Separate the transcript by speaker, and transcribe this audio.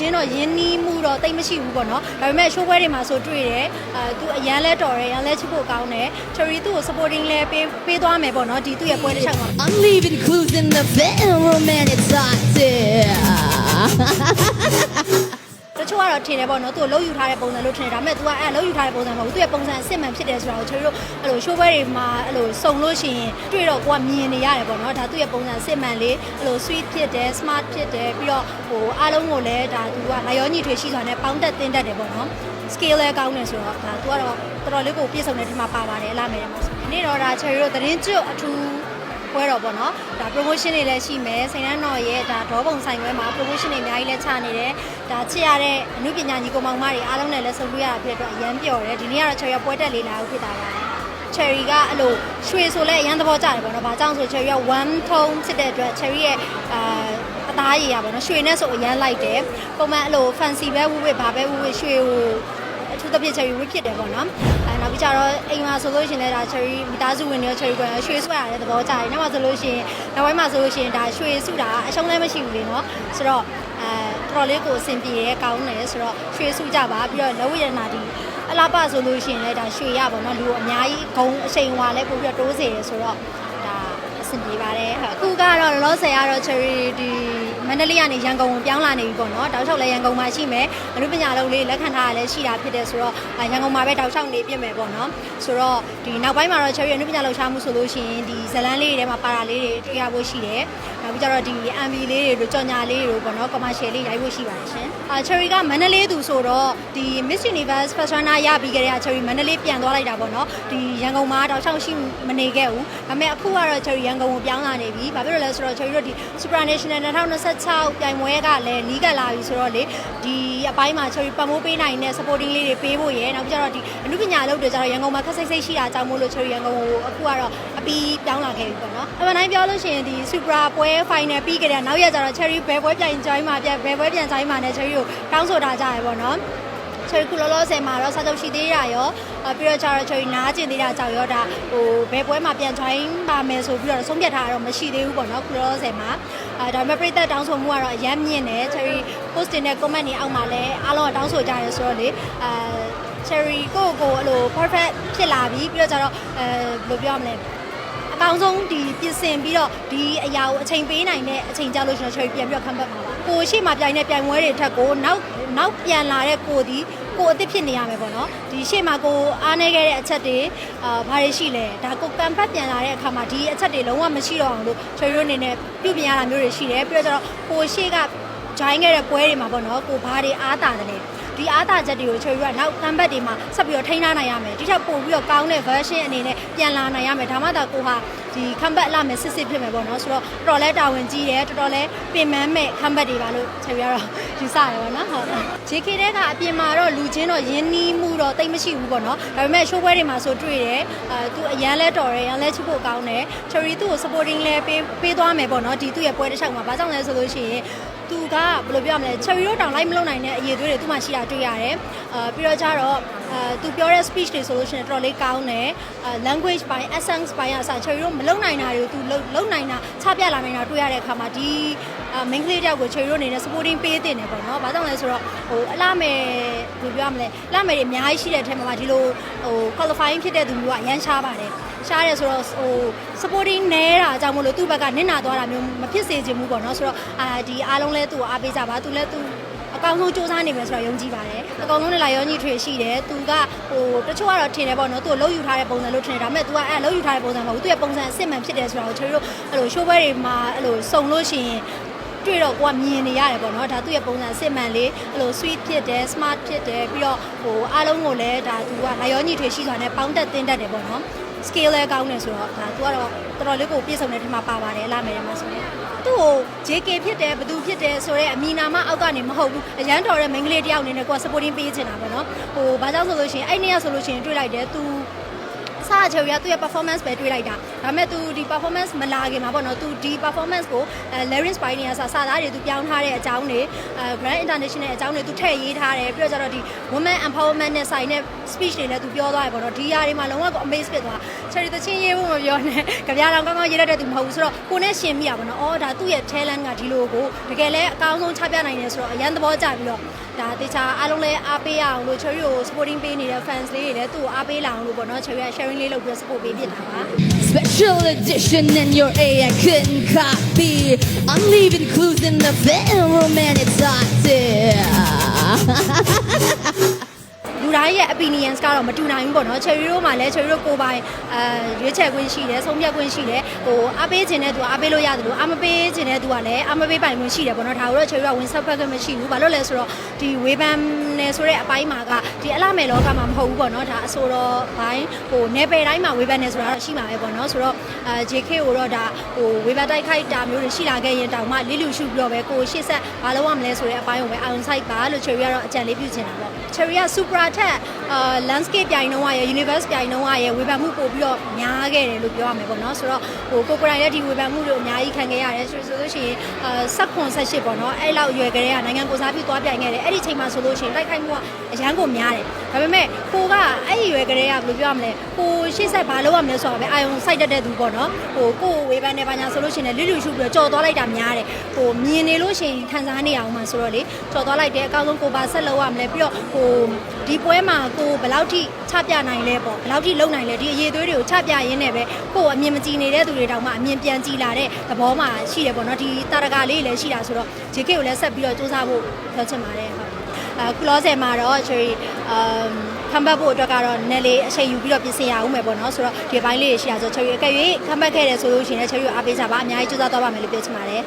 Speaker 1: ချင်းတော့ရင်းနှီးမှုတော့တိတ်မရှိဘူးပေါ့နော်ဒါပေမဲ့ show ပွဲတွေမှာဆိုတွေ့တယ်အဲသူအရန်လဲတော်တယ်ရန်လဲချစ်ဖို့ကောင်းတယ် Cherry သူ့ကို supporting လဲပေးပေးသွားမယ်ပေါ့နော်ဒီသူ့ရဲ့ပွဲတစ်ချောင်းမှာ
Speaker 2: I'm leaving clues in the bed romantic toxic
Speaker 1: တချို့ကတော့ထင်တယ်ပေါ့နော်သူ့ကိုလုံးယူထားတဲ့ပုံစံလို့ထင်တယ်ဒါပေမဲ့ तू ကအဲ့လုံးယူထားတဲ့ပုံစံမဟုတ်ဘူးသူ့ရဲ့ပုံစံအစစ်မှန်ဖြစ်တယ်ဆိုတာကို Cherry တို့အဲ့လို show ပွဲတွေမှာအဲ့လိုစုံလို့ရှိရင်တွေ့တော့ကိုကမြင်နေရတယ်ပေါ့နော်ဒါသူ့ရဲ့ပုံစံအစစ်မှန်လေးအဲ့လို sweet ဖြစ်တယ် smart ဖြစ်တယ်ပြီးတော့ဟိုအားလုံးကိုလည်းဒါ तू ကလာရောညီထွေရှိစွာနဲ့ပေါင်းတက်တင်တတ်တယ်ပေါ့နော် scale လဲကောင်းတယ်ဆိုတော့ဒါ तू ကတော့တော်တော်လေးကိုပြည့်စုံတဲ့ဒီမှာပါပါတယ်အလားမယ်မှာဆိုဒီနေ့တော့ဒါ Cherry တို့သတင်းကျွတ်အထူး ပွဲတော့ပေါ့နော်ဒါ promotion တွေလည်းရှိမယ်စိန်နှန်းတော်ရဲ့ဒါဒေါပုံဆိုင်ပွဲမှာ promotion တွေအများကြီးလည်းချနေတယ်ဒါချစ်ရတဲ့အမှုပညာညီကောင်မောင်မတွေအားလုံးနဲ့လည်းဆုံတွေ့ရတာဖြစ်တဲ့အတွက်အရန်ပျော်တယ်ဒီနေ့ကတော့ Cherry ပွဲတက်လေးလာဦးဖြစ်တာပါ cherry ကအဲ့လိုရွှေဆိုလဲအရန်သဘောကျတယ်ပေါ့နော်။ဘာကြောင့်ဆို cherry က1 tone ဖြစ်တဲ့အတွက် cherry ရဲ့အာအသားရည်ရပါတော့ရွှေနဲ့ဆိုအရန်လိုက်တယ်။ပုံမှန်အဲ့လို fancy ပဲဝှဝှဘာပဲဝှဝှရွှေကို အထူးသဖြင့် cherry ဝှဖြစ်တယ်ပေါ့နော်။အဲနောက်ပြီးကြတော့အိမ်မှာဆိုလို့ရှိရင်လည်းဒါ cherry မိသားစုဝင်တွေ cherry ကိုရွှေဆွဲရတယ်သဘောကျတယ်။နောက်မှဆိုလို့ရှိရင်နောက်ပိုင်းမှာဆိုလို့ရှိရင်ဒါရွှေစုတာအရှုံးလည်းမရှိဘူးလေနော်။ဆိုတော့အဲတော်တော်လေးကိုအဆင်ပြေရဲကောင်းတယ်ဆိုတော့ရွှေစုကြပါပြီးတော့လက်ဝိရဏဒီအလားပါဆိုလို့ရှိရင်လည်းဒါရွှေရပါတော့လူအများကြီးဂုံအချိန်ဟွာလဲပို့ပြီးတော့တိုးစေရဆိုတော့ဒါအဆင်ပြေပါတယ်ဟုတ်အခုကတော့လောလောဆယ်ကတော့ cherry ဒီ မန္တလေးကနေရန်ကုန်ကိုပြောင်းလာနေပြီပေါ့နော်တောက်လျှောက်လည်းရန်ကုန်မှာရှိမယ်အနုပညာလုံးလေးလက်ခံထားရလဲရှိတာဖြစ်တယ်ဆိုတော့အဲရန်ကုန်မှာပဲတောက်လျှောက်နေပြင်မယ်ပေါ့နော်ဆိုတော့ဒီနောက်ပိုင်းမှာတော့ cherry အနုပညာလှူရှားမှုဆိုလို့ရှိရင်ဒီဇလန်းလေးတွေထဲမှာပါတာလေးတွေတွေ့ရဖို့ရှိတယ်နောက်ပြီးကြတော့ဒီ MV လေးတွေတို့ကြော်ညာလေးတွေတို့ပေါ့နော် commercial လေးရိုက်ဖို့ရှိပါတယ်ရှင်အာ cherry ကမန္တလေးသူဆိုတော့ဒီ Miss Universe First Runner ရပြီးကြတဲ့ cherry မန္တလေးပြန်သွားလိုက်တာပေါ့နော်ဒီရန်ကုန်မှာတောက်လျှောက်ရှိမနေခဲ့ဘူးဒါပေမဲ့အခုကတော့ cherry ရန်ကုန်ကိုပြောင်းလာနေပြီဘာဖြစ်လို့လဲဆိုတော့ cherry တို့ဒီ Supranational 2026ပြိုင်ပွဲကလည်းလီးကလာပြီဆိုတော့လေဒီအပိုင်းမှာ cherry ပတ်မိုးပေးနိုင်တဲ့ supporting လေးတွေပေးဖို့ရယ်နောက်ပြီးကြတော့ဒီအမှုပညာအလုပ်တွေကြတော့ရန်ကုန်မှာခက်စိတ်စိတ်ရှိတာကြောင့်မို့လို့ cherry ရန်ကုန်ကိုအခုကတော့အပီးပြောင်းလာခဲ့ပြီပေါ့နော်အမှန်တိုင်းပြောလို့ရှိရင်ဒီ Supra ပွဲ final ပြီးကြတဲ့နောက်ရက်ကျတော့ cherry ဘယ်ပွဲပြန် join မှာပြန်ဘယ်ပွဲပြန် join မှာနဲ့ cherry ကိုတောင်းဆိုတာကြရယ်ပေါ့နော် cherry ခုလောလောဆယ်မှာတော့စာချုပ်ရှိသေးတာရောအပြီးတော့ကျတော့ cherry နားကျင်သေးတာကြောင့်ရောဒါဟိုဘယ်ပွဲမှာပြန် join ပါမယ်ဆိုပြီးတော့ဆုံးဖြတ်ထားတာတော့မရှိသေးဘူးပေါ့နော်ခုလောလောဆယ်မှာအဲဒါပေမဲ့ပြည်သက်တောင်းဆိုမှုကတော့အရမ်းမြင့်တယ် cherry post တင်တဲ့ comment တွေအောက်မှာလည်းအားလုံးကတောင်းဆိုကြရဲဆိုတော့လေအဲ cherry ကိုကိုအဲ့လို perfect ဖြစ်လာပြီပြီးတော့ကျတော့အဲဘယ်လိုပြောရမလဲ အကောင်းဆုံးဒီပြင်ဆင်ပြီးတော့ဒီအရာကိုအချိန်ပေးနိုင်တဲ့အချိန်ကြာလို့ရှိရင် cherry ပြန်ပြီးတော့ခံပတ်မှာပါကိုရှိမှပြိုင်တဲ့ပြိုင်ပွဲတွေထက်ကိုနောက်နောက်ပြန်လာတဲ့ကိုဒီကိုအစ်စ်ဖြစ်နေရမယ်ပေါ့နော်ဒီရှေ့မှာကိုအားနေခဲ့တဲ့အချက်တွေအာဘာတွေရှိလဲဒါကိုကံပတ်ပြန်လာတဲ့အခါမှာဒီအချက်တွေလုံးဝမရှိတော့အောင်လို့ cherry တို့အနေနဲ့ပြုပြင်ရတာမျိုးတွေရှိတယ်ပြီးတော့ကျတော့ကိုရှေ့ကဂျိုင်းခဲ့တဲ့ပွဲတွေမှာပေါ့နော်ကိုဘာတွေအားတာတယ်လဲ ဒီအားတာချက်တွေကိုချွေပြီးတော့နောက်ကမ်ဘတ်တွေမှာဆက်ပြီးတော့ထိန်းထားနိုင်ရမယ်ဒီထက်ပိုပြီးတော့ကောင်းတဲ့ version အနေနဲ့ပြန်လာနိုင်ရမယ်ဒါမှသာကိုဟာဒီကမ်ဘတ်လာမယ်စစ်စစ်ဖြစ်မယ်ပေါ့နော်ဆိုတော့တော်တော်လဲတာဝန်ကြီးတယ်တော်တော်လဲပင်ပန်းမဲ့ကမ်ဘတ်တွေပါလို့ချွေပြီးတော့ယူဆတယ်ပေါ့နော်ဟုတ် JK တဲ့ကအပြင်မှာတော့လူချင်းတော့ရင်းနှီးမှုတော့တိတ်မရှိဘူးပေါ့နော်ဒါပေမဲ့ show ပွဲတွေမှာဆိုတွေ့တယ်အဲသူအရန်လဲတော်တယ်ရန်လဲချစ်ဖို့ကောင်းတယ် Cherry သူ့ကို supporting လဲပေးပေးသွားမယ်ပေါ့နော်ဒီသူ့ရဲ့ပွဲတစ်ချောင်းမှာဘာကြောင့်လဲဆိုလို့ရှိရင်သူကဘယ်လိုပြောရမလဲ cherry တို့တောင်လိုက်မလုပ်နိုင်တဲ့အရေးသွေးတွေသူ့မှာရှိတာတွေ့ရတယ်။အာပြီးတော့ကျတော့အာသူပြောတဲ့ speech တွေဆိုလို့ရှိရင်တော်တော်လေးကောင်းတယ်။အာ language ပိုင်း essence ပိုင်းအစား cherry တို့မလုပ်နိုင်တာတွေကိုသူလုပ်နိုင်တာချပြလာနိုင်တာတွေ့ရတဲ့အခါမှာဒီ အာ main ကလေးတယောက်ကို cherry တို့အနေနဲ့ supporting ပေးတင်တယ်ပေါ့နော်။ဘာကြောင့်လဲဆိုတော့ဟိုအလားမယ်ဘယ်လိုပြောရမလဲ။အလားမယ်တွေအများကြီးရှိတဲ့အထက်မှာဒီလိုဟို qualifying ဖြစ်တဲ့သူမျိုးကအရန်ရှားပါတယ်။ရှားတယ်ဆိုတော့ဟို supporting နဲတာအကြောင်းမလို့သူ့ဘက်ကနစ်နာသွားတာမျိုးမဖြစ်စေချင်ဘူးပေါ့နော်ဆိုတော့အာဒီအားလုံးလဲသူ့ကိုအားပေးကြပါသူလဲသူအကောင်းဆုံးစူးစမ်းနေမယ်ဆိုတော့ယုံကြည်ပါတယ်အကောင်လုံးနဲ့လာရောညီထွေရှိတယ်သူကဟိုတချို့ကတော့ထင်တယ်ပေါ့နော်သူ့ကိုလုံးယူထားတဲ့ပုံစံလို့ထင်တယ်ဒါပေမဲ့ तू ကအဲ့လုံးယူထားတဲ့ပုံစံမဟုတ်ဘူးသူ့ရဲ့ပုံစံအစစ်မှန်ဖြစ်တယ်ဆိုတော့ကျွန်တော်တို့အဲ့လို show ပွဲတွေမှာအဲ့လိုစုံလို့ရှိရင် တွေ့တော့ကိုကမြင်နေရတယ်ပေါ့နော်ဒါသူ့ရဲ့ပုံစံအစစ်မှန်လေးအဲ့လို sweet ဖြစ်တယ် smart ဖြစ်တယ်ပြီးတော့ဟိုအားလုံးကိုလည်းဒါသူကလာရောညီထွေရှိစွာနဲ့ပေါင်းတက်တင်တတ်တယ်ပေါ့နော် scale လဲကောင်းတယ်ဆိုတော့ဒါသူကတော့တော်တော်လေးကိုပြည့်စုံတဲ့ထင်မှာပါပါတယ်လာမယ်မှာဆိုရင်သူ့ကို JK ဖြစ်တယ်ဘသူဖြစ်တယ်ဆိုတော့အမီနာမအောက်ကနေမဟုတ်ဘူးအရန်တော်တဲ့မိန်းကလေးတယောက်အနေနဲ့ကိုက supporting ပေးချင်တာပေါ့နော်ဟိုဘာကြောင့်ဆိုလို့ရှိရင်အဲ့နေ့ကဆိုလို့ရှိရင်တွေ့လိုက်တယ်သူ အစားအချေရသူ့ရဲ့ performance ပဲတွေးလိုက်တာဒါပေမဲ့ तू ဒီ performance မလာခင်မှာပေါ့နော် तू ဒီ performance ကိုအဲ lyrics ပိုင်းတွေကစစာသားတွေ तू ပြောင်းထားတဲ့အကြောင်းတွေအဲ grand international အကြောင်းတွေ तू ထည့်ရေးထားတယ်ပြီးတော့ကျတော့ဒီ women empowerment နဲ့ဆိုင်တဲ့ speech တွေလည်း तू ပြောသွားတယ်ပေါ့နော်ဒီຢာတွေမှာလုံးဝကို amaze ဖြစ်သွား cherry တချင်းရေးဖို့မပြောနဲ့ကြပြားတော်ကောင်းကောင်းရေးတတ်တဲ့ तू မဟုတ်ဘူးဆိုတော့ကိုနဲ့ရှင်မိရပါတော့အော်ဒါသူ့ရဲ့ talent ကဒီလိုကိုတကယ်လဲအကောင်းဆုံးချပြနိုင်တယ်ဆိုတော့အရန်သဘောကျပြီးတော့ဒါတေချာအားလုံးလဲအားပေးရအောင်လို့ cherry ကို supporting ပေးနေတဲ့ fans လေးတွေလည်းသူ့ကိုအားပေးလာအောင်လို့ပေါ့နော် cherry က sharing လေးလုပ်ပြီး support ပေးဖြစ်တာပါ
Speaker 2: Special edition in your A I couldn't copy. I'm leaving clues in the film and it's hot. yeah.
Speaker 1: လူတိုင်းရဲ့ opinions ကတော့မတူနိုင်ဘူးပေါ့နော် cherry တို့မှလည်း cherry တို့ကိုယ်ပိုင်အဲရွေးချယ်ခွင့်ရှိတယ်ဆုံးဖြတ်ခွင့်ရှိတယ်ဟိုအားပေးခြင်းတဲ့သူကအားပေးလို့ရတယ်လို့အားမပေးခြင်းတဲ့သူကလည်းအားမပေးပိုင်ခွင့်ရှိတယ်ပေါ့နော်ဒါကိုတော့ cherry ကဝင်ဆက်ဖက်ခွင့်မရှိဘူးဘာလို့လဲဆိုတော့ဒီဝေဖန်နေဆိုတဲ့အပိုင်းမှာကဒီအလားမယ်လောကမှာမဟုတ်ဘူးပေါ့နော်ဒါအဆိုတော့ဘိုင်းဟိုနယ်ပယ်တိုင်းမှာဝေဖန်နေဆိုတာတော့ရှိမှာပဲပေါ့နော်ဆိုတော့ အဲ JK ကိုတော့ဒါဟိုဝေဖန်တိုက်ခိုက်တာမျိုးတွေရှိလာခဲ့ရင်တောင်မှလိလူရှုပြီးတော့ပဲကိုရှေ့ဆက်ဘာလုပ်ရမလဲဆိုတဲ့အပိုင်းကိုပဲ on site ပါလို့ cherry ကတော့အကြံလေးပြုချင်တာပေါ့ cherry က supra ထက်အာ landscape ပြိုင်တော့ရ universe ပြိုင်တော့ရဝေဖန်မှုပို့ပြီးတော့များခဲ့တယ်လို့ပြောရမယ်ပေါ့နော်ဆိုတော့ဟိုကိုကိုယ်တိုင်လည်းဒီဝေဖန်မှုတွေအများကြီးခံခဲ့ရတယ်ဆိုဆိုလို့ရှိရင်အာဆက်ခွန်ဆက်ရှစ်ပေါ့နော်အဲ့လောက်ရွယ်ကလေးကနိုင်ငံကိုစားပြုသွားပြိုင်ခဲ့တယ်အဲ့ဒီချိန်မှာဆိုလို့ရှိရင်တိုက်ခိုက်မှုကအရန်ကိုများတယ် ဒါပေမဲ့ကိုကအဲ့ဒီရွယ်ကလေးကဘယ်လိုပြောရမလဲကိုရှေ့ဆက်ဘာလုပ်ရမလဲဆိုတာပဲအာယုံစိုက်တတ်တဲ့သူပေါ့နော်ဟိုကိုဝေဖန်နေပါညာဆိုလို့ရှိရင်လည်းလူလူရှုပြီးတော့ကြော်သွားလိုက်တာများတယ်ဟိုမြင်နေလို့ရှိရင်ခံစားနေအောင်မှဆိုတော့လေကြော်သွားလိုက်တယ်အကောင်းဆုံးကိုပါဆက်လုပ်ရမလဲပြီးတော့ဟိုဒီပွဲမှာကိုဘယ်လောက်ထိချပြနိုင်လဲပေါ့ဘယ်လောက်ထိလုံနိုင်လဲဒီအရေးသွေးတွေကိုချပြရင်းနဲ့ပဲကိုအမြင်မကြည့်နေတဲ့သူတွေတောင်မှအမြင်ပြန်ကြည့်လာတဲ့သဘောမှရှိတယ်ပေါ့နော်ဒီတာရကလေးလည်းရှိတာဆိုတော့ JK ကိုလည်းဆက်ပြီးတော့စူးစမ်းဖို့ပြောချင်ပါတယ်ဟုတ်အခုလောဆယ်မှာတော့ cherry အမ်ခံဘတ်ဖို့အတွက်ကတော့နည်းလေးအချိန်ယူပြီးတော့ပြင်ဆင်ရအောင်မယ်ပေါ့နော်ဆိုတော့ဒီဘိုင်းလေးတွေရှိတာဆို cherry အကယ်၍ခံဘတ်ခဲ့တယ်ဆိုလို့ရှိရင်လည်း cherry ကိုအားပေးကြပါအများကြီးစူးစမ်းသွားပါမယ်လို့ပြောချင်ပါတယ်